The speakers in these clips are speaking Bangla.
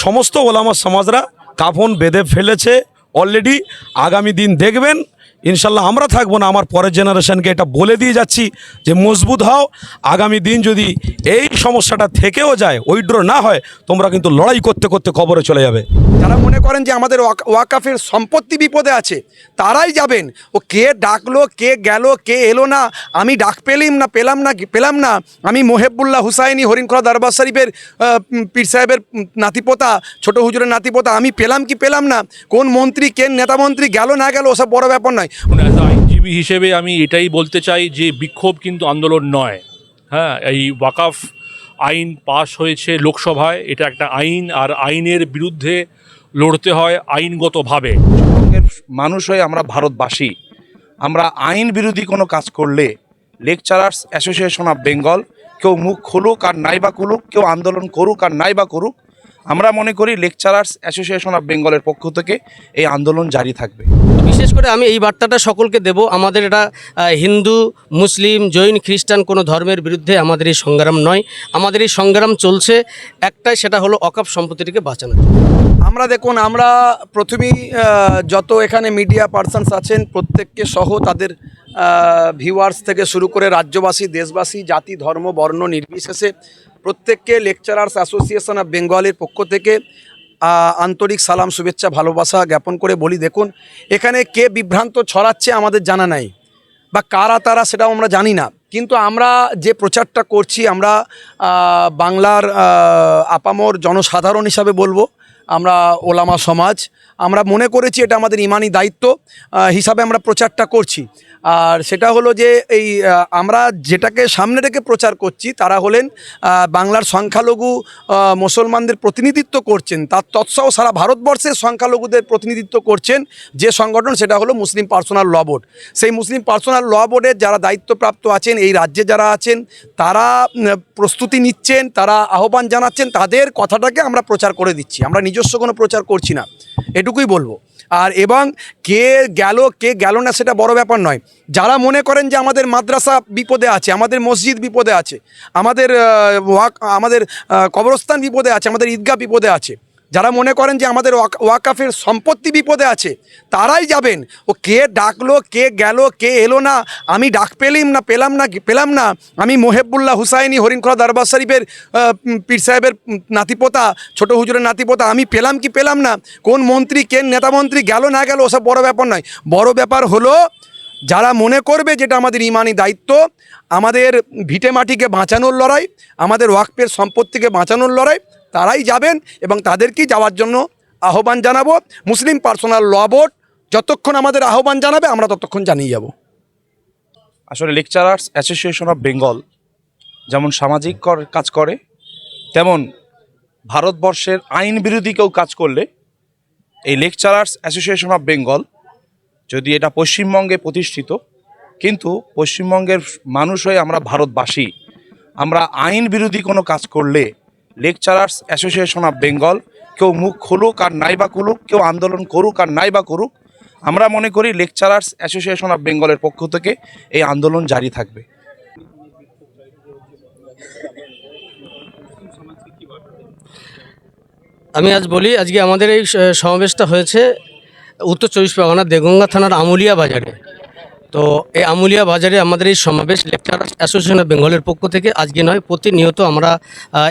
সমস্ত ওলামা সমাজরা কাফন বেঁধে ফেলেছে। অলরেডি আগামী দিন দেখবেন। ইনশাল্লাহ আমরা থাকব না, আমার পরের জেনারেশনকে এটা বলে দিয়ে যাচ্ছি যে মজবুত হও, আগামী দিন যদি এই সমস্যাটা থেকেও যায়, উইড্র না হয়, তোমরা কিন্তু লড়াই করতে করতে কবরে চলে যাবে। যারা মনে করেন যে আমাদের ওয়াক- ওয়াকাফের সম্পত্তি বিপদে আছে, তারাই যাবেন। ও কে ডাকলো, কে গেল, কে এলো না, আমি ডাক পেলিম না, পেলাম না পেলাম না। আমি মোহেবুল্লাহ হুসাইনি, হরিণখোলা দরবার শরীফের পীর সাহেবের নাতিপোতা, ছোট হুজুরের নাতিপোতা, আমি পেলাম কি পেলাম না? কোন মন্ত্রী, কেন নেতা মন্ত্রী গেল না গেল, ওসব বড় ব্যাপার নয়। অ্যাজ আইনজীবী হিসেবে আমি এটাই বলতে চাই যে বিক্ষোভ কিন্তু আন্দোলন নয়। হ্যাঁ এই ওয়াকাফ আইন পাশ হয়েছে লোকসভায়, এটা একটা আইন আর আইনের বিরুদ্ধে লড়তে হয় আইনগতভাবে। মানুষ হয়ে আমরা ভারতবাসী, আমরা আইন বিরোধী কোনো কাজ করলে লেকচারার্স অ্যাসোসিয়েশন অফ বেঙ্গল কেউ মুখ খুলুক আর নাই বা খুলুক, কেউ আন্দোলন করুক আর নাই বা করুক আমরা মনে করি লেকচারার্স অ্যাসোসিয়েশন অফ বেঙ্গলের পক্ষ থেকে এই আন্দোলন জারি থাকবে। বিশেষ করে আমি এই বার্তাটা সকলকে দেব আমাদের এটা হিন্দু মুসলিম জৈন খ্রিস্টান কোনো ধর্মের বিরুদ্ধে আমাদের এই সংগ্রাম নয়। আমাদের এই সংগ্রাম চলছে একটাই সেটা হলো অকাপ সম্পত্তিটিকে বাঁচানো। আমরা দেখুন আমরা প্রথমেই যত এখানে মিডিয়া পার্সনস আছেন প্রত্যেককে সহ তাদের ভিউয়ার্স থেকে শুরু করে রাজ্যবাসী, দেশবাসী, জাতি, ধর্ম, বর্ণ নির্বিশেষে প্রত্যেককে লেকচারার্স অ্যাসোসিয়েশন অফ বেঙ্গলের পক্ষ থেকে আন্তরিক সালাম, শুভেচ্ছা, ভালোবাসা জ্ঞাপন করে বলি, দেখুন, এখানে কে বিভ্রান্ত ছড়াচ্ছে আমাদের জানা নাই, বা কারা তারা সেটাও আমরা জানি না, কিন্তু আমরা যে প্রচারটা করছি, আমরা বাংলার আপামর জনসাধারণ হিসাবে বলব, আমরা ওলামা সমাজ, আমরা মনে করেছি এটা আমাদের ইমানি দায়িত্ব হিসাবে আমরা প্রচারটা করছি আর সেটা হলো যে এই আমরা যেটাকে সামনে রেখে প্রচার করছি, তারা হলেন বাংলার সংখ্যালঘু মুসলমানদের প্রতিনিধিত্ব করছেন। তার তৎসহ সারা ভারতবর্ষের সংখ্যালঘুদের প্রতিনিধিত্ব করছেন যে সংগঠন, সেটা হলো মুসলিম পার্সোনাল ল বোর্ড। সেই মুসলিম পার্সোনাল ল বোর্ডের যারা দায়িত্বপ্রাপ্ত আছেন, এই রাজ্যে যারা আছেন, তারা প্রস্তুতি নিচ্ছেন, তারা আহ্বান জানাচ্ছেন, তাদের কথাটাকে আমরা প্রচার করে দিচ্ছি। আমরা নিজস্ব কোনো প্রচার করছি না। এটুকুই বলব। আর এবং কে গেল কে গেল না সেটা বড় ব্যাপার নয়। যারা মনে করেন যে আমাদের মাদ্রাসা বিপদে আছে, আমাদের মসজিদ বিপদে আছে, আমাদের আমাদের কবরস্থান বিপদে আছে, আমাদের ঈদগাহ বিপদে আছে যারা মনে করেন যে আমাদের ওয়াক- ওয়াকাফের সম্পত্তি বিপদে আছে, তারাই যাবেন। ও কে ডাকলো, কে গেল, কে এলো না, আমি ডাক পেলিম না, পেলাম না পেলাম না। আমি মোহেবুল্লাহ হুসাইনি, হরিণখোলা দরবার শরীফের পীর সাহেবের নাতিপোতা, ছোট হুজুরের নাতিপোতা, আমি পেলাম কি পেলাম না? কোন মন্ত্রী, কে নেতা মন্ত্রী গেল না গেল, ওসব বড় ব্যাপার নয়। বড় ব্যাপার হলো, যারা মনে করবে যেটা আমাদের ইমানি দায়িত্ব, আমাদের ভিটে মাটিকে বাঁচানোর লড়াই, আমাদের ওয়াকফের সম্পত্তিকে বাঁচানোর লড়াই তারাই যাবেন এবং তাদেরকেই যাওয়ার জন্য আহ্বান জানাব। মুসলিম পার্সোনাল ল বোর্ড যতক্ষণ আমাদের আহ্বান জানাবে, আমরা ততক্ষণ জানিয়ে যাব। আসলে লেকচারার্স অ্যাসোসিয়েশন অফ বেঙ্গল যেমন সামাজিক কাজ করে, তেমন ভারতবর্ষের আইন বিরোধী কেউ কাজ করলে, এই লেকচারার্স অ্যাসোসিয়েশন অফ বেঙ্গল যদি এটা পশ্চিমবঙ্গে প্রতিষ্ঠিত, কিন্তু পশ্চিমবঙ্গের মানুষ হয়ে আমরা ভারতবাসী, আমরা আইন বিরোধী কোনো কাজ করলে লেকচারার্স অ্যাসোসিয়েশন অফ বেঙ্গল কেউ মুখ খুলুক আর নাই বা খুলুক, কেউ আন্দোলন করুক আর নাই বা করুক, আমরা মনে করি লেকচারার্স অ্যাসোসিয়েশন অফ বেঙ্গলের পক্ষ থেকে এই আন্দোলন জারি থাকবে। আমি আজ বলি, আজকে আমাদের এই সমাবেশটা হয়েছে উত্তর চব্বিশ পরগনা দেগঙ্গা থানার আমুলিয়া বাজারে। তো এই আমুলিয়া বাজারে আমাদের এই সমাবেশ লেকচার অ্যাসোসিয়েশন অফ বেঙ্গলের পক্ষ থেকে আজকে নয়, প্রতিনিয়ত আমরা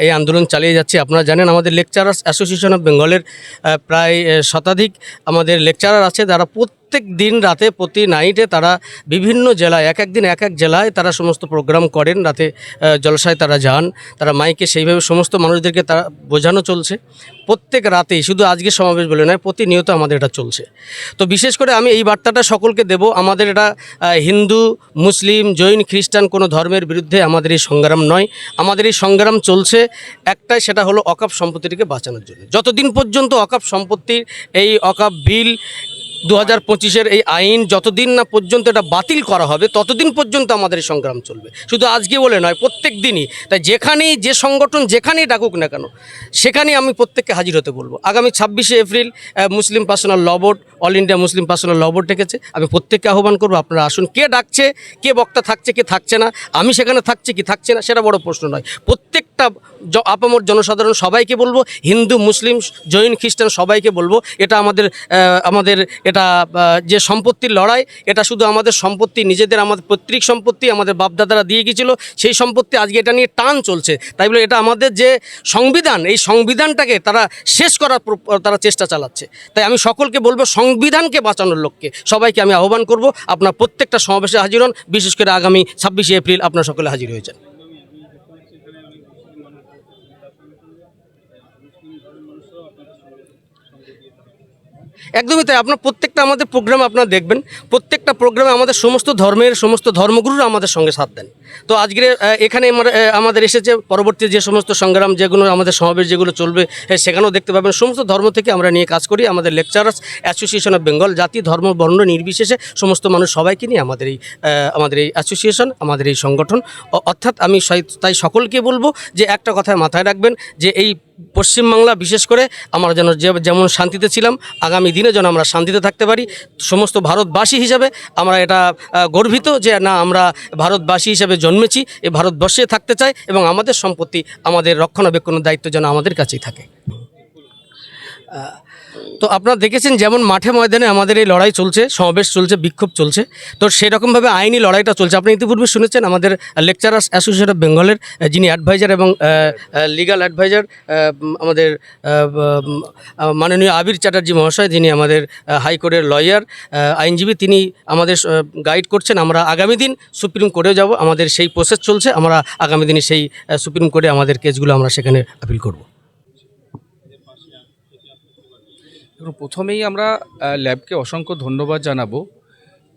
এই আন্দোলন চালিয়ে যাচ্ছি। আপনারা জানেন আমাদের লেকচারার্স অ্যাসোসিয়েশন অফ বেঙ্গলের প্রায় শতাধিক আমাদের লেকচারার আছে। তারা প্রত্যেক দিন রাতে প্রতি নাইটে তারা বিভিন্ন জেলায়, এক এক দিন এক এক জেলায় তারা সমস্ত প্রোগ্রাম করেন। রাতে জলসায় তারা যান। তারা মাইকে সেইভাবে সমস্ত মানুষদেরকে তারা বোঝানো চলছে। প্রত্যেক রাতেই, শুধু আজকে সমাবেশ বলে নয়, প্রতিনিয়ত আমাদের এটা চলছে। তো বিশেষ করে আমি এই বার্তাটা সকলকে দেব, আমাদের এটা হিন্দু, মুসলিম, জৈন, খ্রিস্টান কোনো ধর্মের বিরুদ্ধে আমাদের এই সংগ্রাম নয়। আমাদের এই সংগ্রাম চলছে একটাই, সেটা হলো অকাপ সম্পত্তিটিকে বাঁচানোর জন্য। যতদিন পর্যন্ত অকাপ সম্পত্তির এই অকাপ বিল দু হাজার পঁচিশের এই আইন যতদিন না পর্যন্ত এটা বাতিল করা হবে, ততদিন পর্যন্ত আমাদের এই সংগ্রাম চলবে। শুধু আজকে বলে নয়, প্রত্যেক দিনই। তাই যেখানেই যে সংগঠন যেখানেই ডাকুক না কেন, সেখানেই আমি প্রত্যেককে হাজির হতে বলব। আগামী ছাব্বিশে April Muslim Personal Law Board All India Muslim Personal Law Board ডেকেছে। আমি প্রত্যেককে আহ্বান করব, আপনারা আসুন, কে ডাকছে, কে বক্তা থাকছে, কে থাকছে না, আমি সেখানে থাকছে কি থাকছে না, সেটা বড় প্রশ্ন নয়। প্রত্যেকটা প্রত্যেকটা আপামর জনসাধারণ সবাইকে বলব, হিন্দু, মুসলিম, জৈন, খ্রিস্টান সবাইকে বলব, এটা আমাদের আমাদের, এটা যে সম্পত্তির লড়াই, এটা শুধু আমাদের সম্পত্তি, নিজেদের আমাদের পৈতৃক সম্পত্তি, আমাদের বাপদাদারা দিয়ে গিয়েছিল, সেই সম্পত্তি আজকে এটা নিয়ে টান চলছে। তাই বলে এটা আমাদের যে সংবিধান, এই সংবিধানটাকে তারা শেষ করার তারা চেষ্টা চালাচ্ছে। তাই আমি সকলকে বলব, সংবিধানকে বাঁচানোর লক্ষ্যে সবাইকে আমি আহ্বান করব, আপনার প্রত্যেকটা সমাবেশে হাজির হন, বিশেষ করে আগামী ছাব্বিশে এপ্রিল আপনার সকলে হাজির হয়েছেন একদমই তাই। আপনার প্রত্যেকটা আমাদের প্রোগ্রাম আপনারা দেখবেন। প্রত্যেকটা প্রোগ্রামে আমাদের সমস্ত ধর্মের, সমস্ত ধর্মগুরুরা আমাদের সঙ্গে সাথ দেন। তো আজকে এখানে আমাদের এসেছে পরবর্তী যে সমস্ত সংগ্রাম, যেগুলো আমাদের সমাবেশ, যেগুলো চলবে সেখানেও দেখতে পাবেন। সমস্ত ধর্ম থেকে আমরা নিয়ে কাজ করি। আমাদের লেকচারার্স অ্যাসোসিয়েশন অফ বেঙ্গল জাতি, ধর্ম, বর্ণ নির্বিশেষে সমস্ত মানুষ সবাইকে নিয়ে আমাদের এই আমাদের এই অ্যাসোসিয়েশন আমাদের এই সংগঠন। অর্থাৎ আমি তাই সকলকে বলব যে একটা কথায় মাথায় রাখবেন যে এই পশ্চিমবাংলা, বিশেষ করে আমরা যেন যেমন শান্তিতে ছিলাম, আগামী দিনে যেন আমরা শান্তিতে থাকতে পারি। সমস্ত ভারতবাসী হিসাবে আমরা এটা গর্বিত যে না, আমরা ভারতবাসী হিসাবে জন্মেছি, এ ভারতবর্ষে থাকতে চাই এবং আমাদের সম্পত্তি, আমাদের রক্ষণাবেক্ষণের দায়িত্ব যেন আমাদের কাছেই থাকে। তো আপনারা দেখেছেন যেমন মাঠে ময়দানে আমাদের এই লড়াই চলছে, সমাবেশ চলছে, বিক্ষোভ চলছে। তো সেরকমভাবে আইনি লড়াইটা চলছে। আপনি ইতিপূর্বে শুনেছেন আমাদের লেকচারার্স অ্যাসোসিয়েশন অফ বেঙ্গলের যিনি অ্যাডভাইজার এবং লিগাল অ্যাডভাইজার আমাদের মাননীয় আবির চ্যাটার্জি মহাশয়, যিনি আমাদের হাইকোর্টের লয়ার আইনজীবী, তিনি আমাদের গাইড করছেন। আমরা আগামী দিন সুপ্রিম কোর্টে যাব। আমাদের সেই প্রসেস চলছে। আমরা আগামী দিনে সেই সুপ্রিম কোর্টে আমাদের কেসগুলো আমরা সেখানে আপিল করব। দেখুন, প্রথমেই আমরা ল্যাবকে অসংখ্য ধন্যবাদ জানাব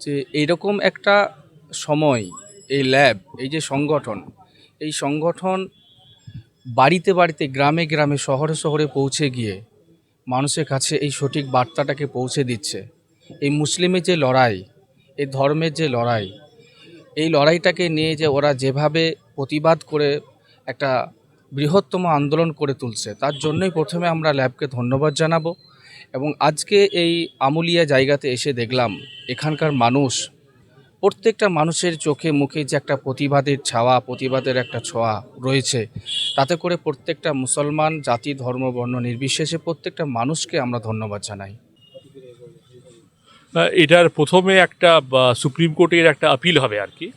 যে এইরকম একটা সময় এই ল্যাব এই যে সংগঠন এই সংগঠন বাড়িতে বাড়িতে গ্রামে গ্রামে শহরে শহরে পৌঁছে গিয়ে মানুষের কাছে এই সঠিক বার্তাটাকে পৌঁছে দিচ্ছে। এই মুসলিমের যে লড়াই এই ধর্মের যে লড়াই এই লড়াইটাকে নিয়ে যে ওরা যেভাবে প্রতিবাদ করে একটা বৃহত্তম আন্দোলন করে তুলছে তার জন্যই প্রথমে আমরা ল্যাবকে ধন্যবাদ জানাব। এবং আজকে এই আমুলিয়া জায়গাতে এসে দেখলাম, এখানকার মানুষ, প্রত্যেকটা মানুষের চোখে মুখে যে একটা প্রতিবাদের ছাওয়া, প্রতিবাদের একটা ছোঁয়া রয়েছে। তাতে করে প্রত্যেকটা মুসলমান জাতি, ধর্ম, বর্ণ নির্বিশেষে প্রত্যেকটা মানুষকে আমরা ধন্যবাদ জানাই। এটার প্রথমে একটা সুপ্রিম কোর্টের একটা আপিল হবে আর কি।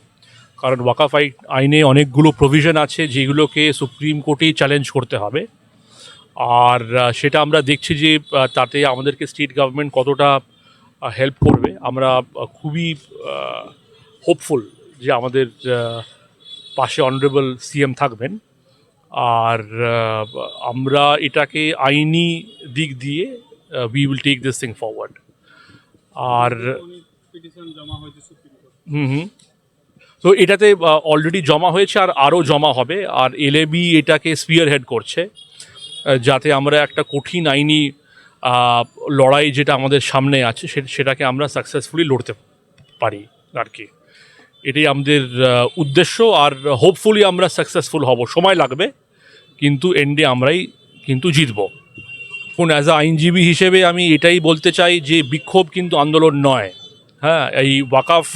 কারণ ওয়াকাফাই আইনে অনেকগুলো প্রভিশন আছে যেগুলোকে সুপ্রিম কোর্টেই চ্যালেঞ্জ করতে হবে। আর সেটা আমরা দেখছি যে তাতে আমাদেরকে স্টেট গভর্নমেন্ট কতটা হেল্প করবে। আমরা খুবই হোপফুল যে আমাদের পাশে অনারেবল সিএম থাকবেন। আর আমরা এটাকে আইনি দিক দিয়ে we will take this thing forward আর হুম হুম। তো এটাতে অলরেডি জমা হয়েছে আর আরও জমা হবে। আর এলএবি এটাকে স্পিয়ার হেড করছে। যাতে আমরা একটা কঠিন আইনি লড়াই যেটা আমাদের সামনে আছে সেটাকে আমরা সাকসেসফুলি লড়তে পারি আর কি। এটাই আমাদের উদ্দেশ্য আর হোপফুলি আমরা সাকসেসফুল হব। সময় লাগবে, কিন্তু এন্ডে আমরাই কিন্তু জিতবো। এখন অ্যাজ আ আইনজীবী হিসেবে আমি এটাই বলতে চাই যে বিক্ষোভ কিন্তু আন্দোলন নয়। হ্যাঁ এই ওয়াকাফ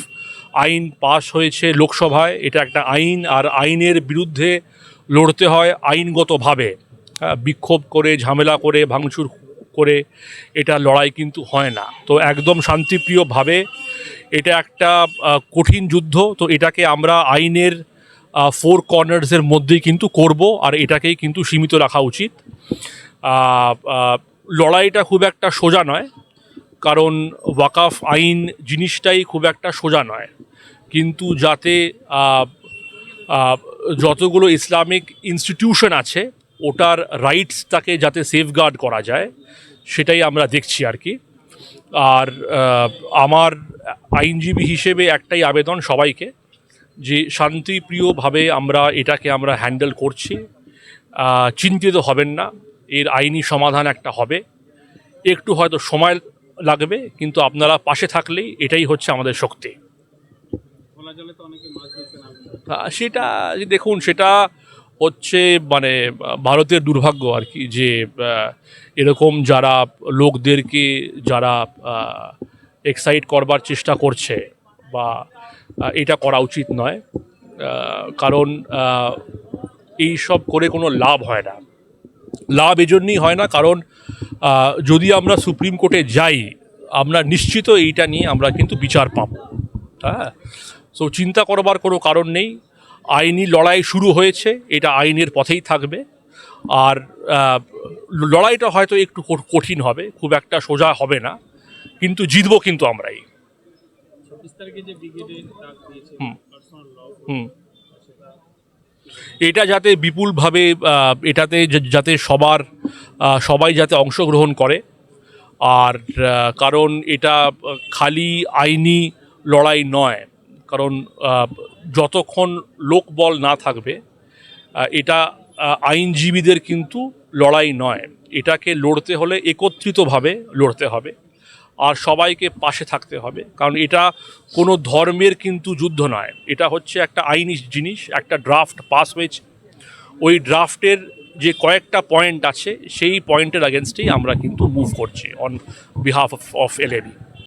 আইন পাশ হয়েছে লোকসভায়, এটা একটা আইন আর আইনের বিরুদ্ধে লড়তে হয় আইনগতভাবে। বিক্ষোভ করে, ঝামেলা করে, ভাঙচুর করে, এটা লড়াই কিন্তু হয় না। তো একদম শান্তিপ্রিয়ভাবে এটা একটা কঠিন যুদ্ধ। তো এটাকে আমরা আইনের ফোর কর্নার্সের মধ্যেই কিন্তু করব আর এটাকেই কিন্তু সীমিত রাখা উচিত। লড়াইটা খুব একটা সোজা নয়, কারণ ওয়াকাফ আইন জিনিসটাই খুব একটা সোজা নয়। কিন্তু যাতে যতগুলো ইসলামিক ইনস্টিটিউশন আছে ওটার রাইটসটাকে যাতে সেফগার্ড করা যায় সেটাই আমরা দেখছি আর কি। আর আমার আইনজীবী হিসেবে একটাই আবেদন সবাইকে যে শান্তিপ্রিয়ভাবে আমরা এটাকে আমরা হ্যান্ডেল করছি। চিন্তিত হবেন না এর আইনি সমাধান একটা হবে। একটু হয়তো সময় লাগবে কিন্তু আপনারা পাশে থাকলেই এটাই হচ্ছে আমাদের শক্তি। সেটা দেখুন সেটা হচ্ছে মানে ভারতের দুর্ভাগ্য আর কি যে এরকম যারা লোকদেরকে, যারা এক্সাইট করবার চেষ্টা করছে বা এটা করা উচিত নয় কারণ এই সব করে কোনো লাভ হয় না। লাভ এজন্যই হয় না কারণ যদি আমরা সুপ্রিম কোর্টে যাই, আমরা নিশ্চিত এইটা নিয়ে আমরা কিন্তু বিচার পাব। হ্যাঁ? সো চিন্তা করবার কোনো কারণ নেই। আইনি লড়াই শুরু হয়েছে এটা আইনের পথেই থাকবে। আর লড়াইটা হয়তো একটু কঠিন হবে খুব একটা সোজা হবে না কিন্তু জিতবো কিন্তু আমরাই। হুম। এটা যাতে বিপুলভাবে এটাতে যাতে সবার সবাই যাতে অংশগ্রহণ করে আর কারণ এটা খালি আইনি লড়াই নয়। কারণ যতক্ষণ লোকবল না থাকবে এটা আইনজীবীদের কিন্তু লড়াই নয়। এটাকে লড়তে হলে একত্রিতভাবে লড়তে হবে আর সবাইকে পাশে থাকতে হবে। কারণ এটা কোনো ধর্মের কিন্তু যুদ্ধ নয়। এটা হচ্ছে একটা আইনি জিনিস, একটা ড্রাফট পাস হয়েছে। ওই ড্রাফটের যে কয়েকটা পয়েন্ট আছে, সেই পয়েন্টের আগেনস্টেই আমরা কিন্তু মুভ করছি অন বিহাফ অফ এলএবি